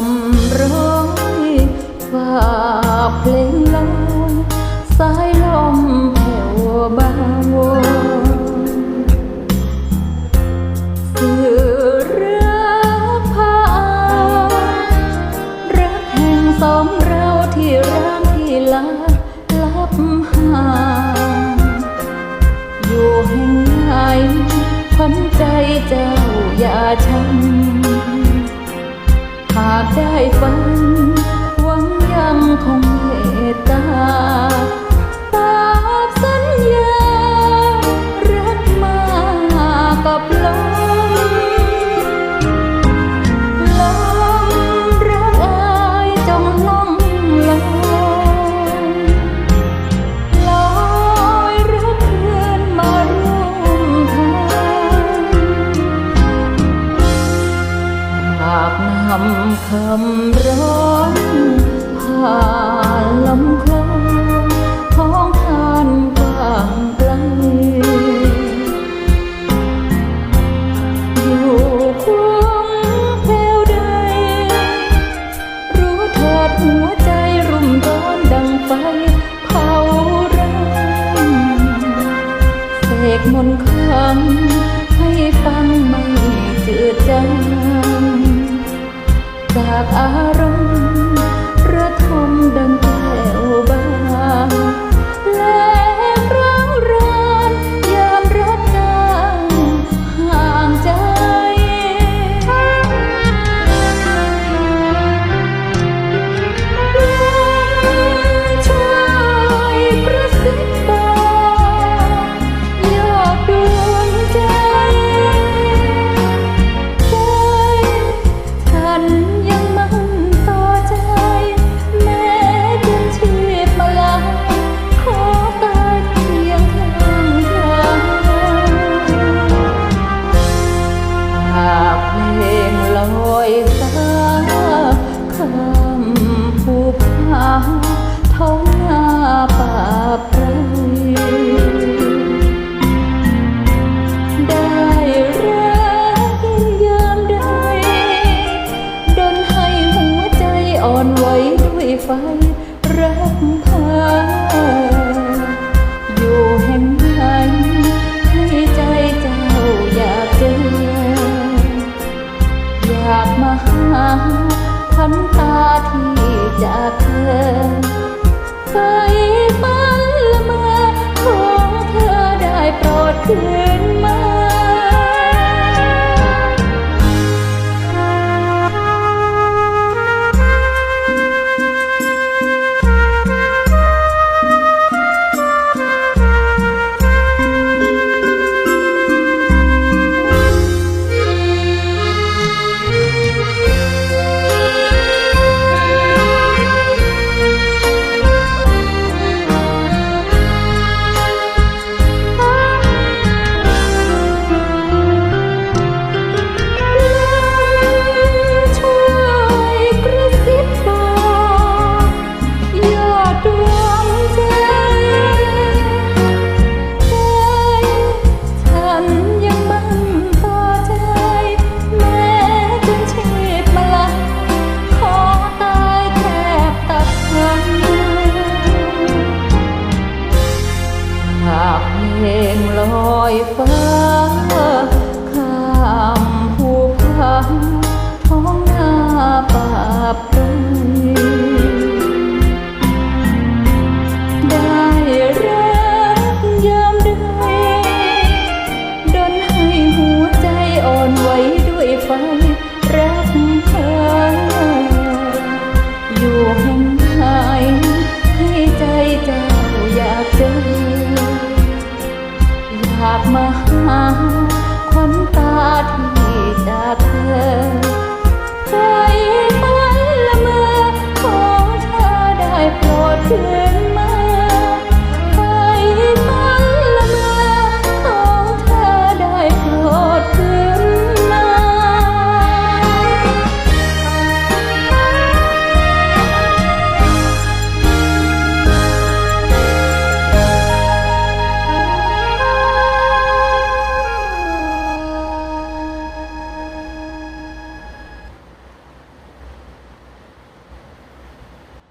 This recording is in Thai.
ำร้องฝ่าเพลงลอยสายลมแผ่วบางวอนสื่อรักพารักแห่งสองเราที่ร้างที่ลาลับห่างอยู่แห่งไหนขวัญใจเจ้าอย่าช้ำ Abdai ฝัรักพาอยู่แห่งไหนให้ใจเจ้าอยากเจอ อยากมาหาพันตาที่จากเธอไฟฝันละเมอขอเธอได้โปรดคืน ไปรักเธอ อยู่ห่างหายให้ใจเจ้าอยากเจอ อยากมาหาควันตาที่จากเธอ